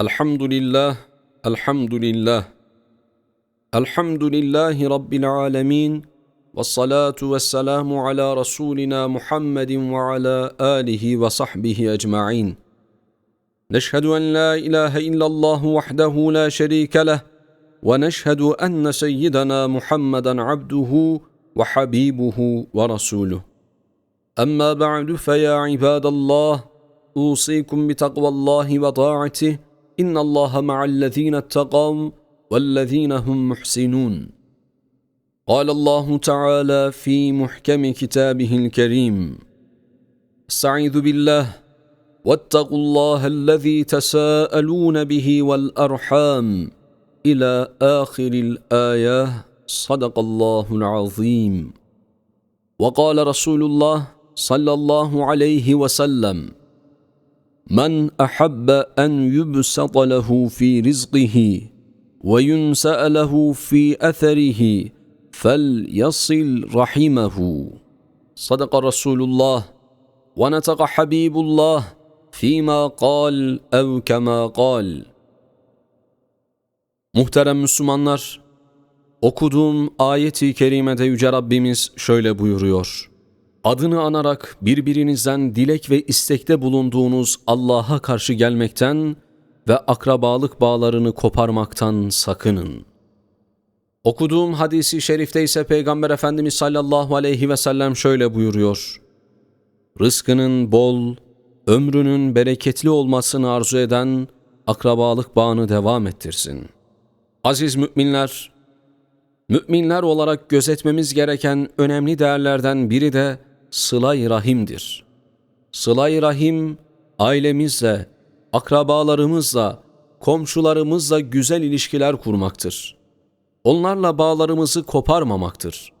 الحمد لله الحمد لله الحمد لله رب العالمين والصلاة والسلام على رسولنا محمد وعلى آله وصحبه أجمعين. نشهد أن لا إله إلا الله وحده لا شريك له ونشهد أن سيدنا محمدا عبده وحبيبه ورسوله. أما بعد فيا عباد الله أوصيكم بتقوى الله وطاعته إن الله مع الذين اتقوا والذين هم محسنون. قال الله تعالى في محكم كتابه الكريم استعيذ بالله واتقوا الله الذي تساءلون به والأرحام إلى آخر الآية. صدق الله العظيم. وقال رسول الله صلى الله عليه وسلم من أحب أن يبسط له في رزقه وينسأ له في أثره فليصل رحمه. صدق رسول الله. ونطق حبيب الله فيما قال أو كما قال. Muhterem Müslümanlar, okuduğum ayeti kerimede Yüce Rabbimiz şöyle buyuruyor. Adını anarak birbirinizden dilek ve istekte bulunduğunuz Allah'a karşı gelmekten ve akrabalık bağlarını koparmaktan sakının. Okuduğum hadisi şerifte ise Peygamber Efendimiz sallallahu aleyhi ve sellem şöyle buyuruyor. Rızkının bol, ömrünün bereketli olmasını arzu eden akrabalık bağını devam ettirsin. Aziz müminler, müminler olarak gözetmemiz gereken önemli değerlerden biri de sılay rahimdir. Sılay rahim ailemizle, akrabalarımızla, komşularımızla güzel ilişkiler kurmaktır. Onlarla bağlarımızı koparmamaktır.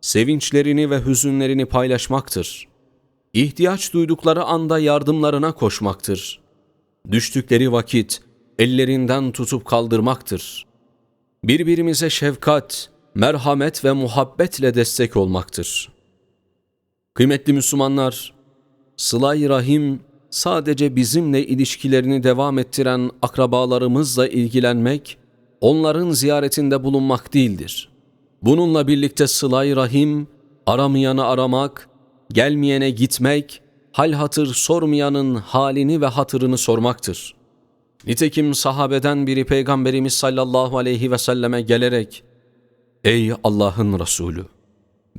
Sevinçlerini ve hüzünlerini paylaşmaktır. İhtiyaç duydukları anda yardımlarına koşmaktır. Düştükleri vakit ellerinden tutup kaldırmaktır. Birbirimize şefkat, merhamet ve muhabbetle destek olmaktır.'' Kıymetli Müslümanlar, Sıla-i Rahim sadece bizimle ilişkilerini devam ettiren akrabalarımızla ilgilenmek, onların ziyaretinde bulunmak değildir. Bununla birlikte Sıla-i Rahim, aramayanı aramak, gelmeyene gitmek, hal hatır sormayanın halini ve hatırını sormaktır. Nitekim sahabeden biri Peygamberimiz sallallahu aleyhi ve selleme gelerek, Ey Allah'ın Resulü!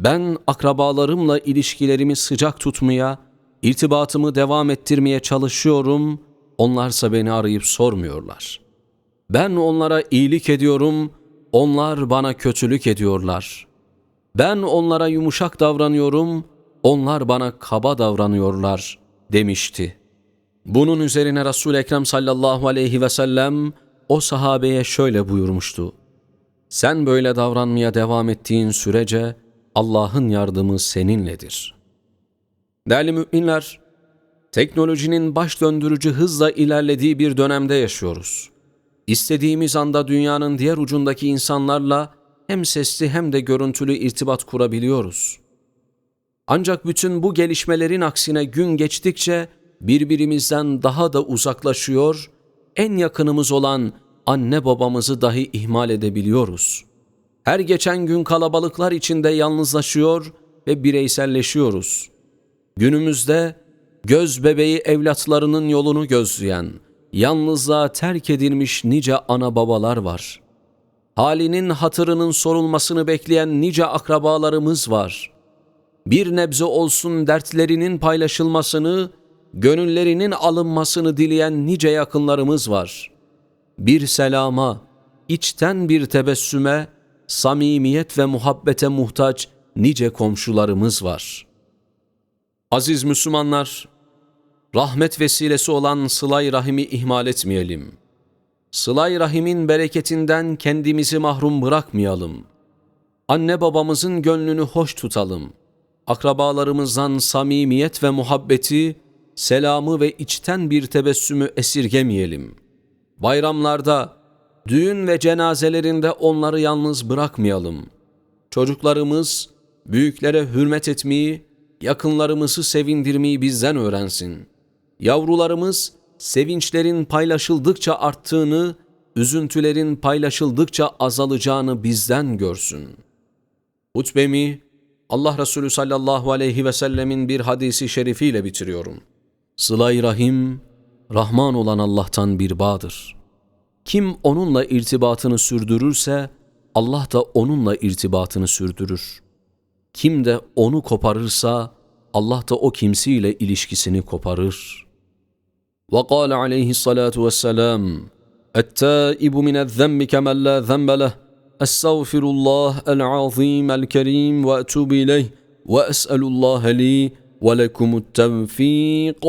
Ben akrabalarımla ilişkilerimi sıcak tutmaya, irtibatımı devam ettirmeye çalışıyorum, onlarsa beni arayıp sormuyorlar. Ben onlara iyilik ediyorum, onlar bana kötülük ediyorlar. Ben onlara yumuşak davranıyorum, onlar bana kaba davranıyorlar demişti. Bunun üzerine Resul Ekrem sallallahu aleyhi ve sellem o sahabeye şöyle buyurmuştu. Sen böyle davranmaya devam ettiğin sürece Allah'ın yardımı seninledir. Değerli müminler, teknolojinin baş döndürücü hızla ilerlediği bir dönemde yaşıyoruz. İstediğimiz anda dünyanın diğer ucundaki insanlarla hem sesli hem de görüntülü irtibat kurabiliyoruz. Ancak bütün bu gelişmelerin aksine gün geçtikçe birbirimizden daha da uzaklaşıyor, en yakınımız olan anne babamızı dahi ihmal edebiliyoruz.'' Her geçen gün kalabalıklar içinde yalnızlaşıyor ve bireyselleşiyoruz. Günümüzde göz bebeği evlatlarının yolunu gözleyen, yalnızlığa terk edilmiş nice ana babalar var. Halinin hatırının sorulmasını bekleyen nice akrabalarımız var. Bir nebze olsun dertlerinin paylaşılmasını, gönüllerinin alınmasını dileyen nice yakınlarımız var. Bir selama, içten bir tebessüme, samimiyet ve muhabbete muhtaç nice komşularımız var. Aziz Müslümanlar, rahmet vesilesi olan sılay rahimi ihmal etmeyelim. Sılay rahimin bereketinden kendimizi mahrum bırakmayalım. Anne babamızın gönlünü hoş tutalım. Akrabalarımızdan samimiyet ve muhabbeti, selamı ve içten bir tebessümü esirgemeyelim. Bayramlarda, Düğün ve cenazelerinde onları yalnız bırakmayalım. Çocuklarımız büyüklere hürmet etmeyi, yakınlarımızı sevindirmeyi bizden öğrensin. Yavrularımız sevinçlerin paylaşıldıkça arttığını, üzüntülerin paylaşıldıkça azalacağını bizden görsün. Hutbemi Allah Resulü sallallahu aleyhi ve sellemin bir hadisi şerifiyle bitiriyorum. Sıla-i Rahim, Rahman olan Allah'tan bir bağdır. Kim onunla irtibatını sürdürürse, Allah da onunla irtibatını sürdürür. Kim de onu koparırsa, Allah da o kimsiyle ilişkisini koparır. وقال عليه الصلاة والسلام التائب من الذنب كمن لا ذنب له أستغفر الله العظيم الكريم وأتوب إليه وأسأل الله لي ولكم التوفيق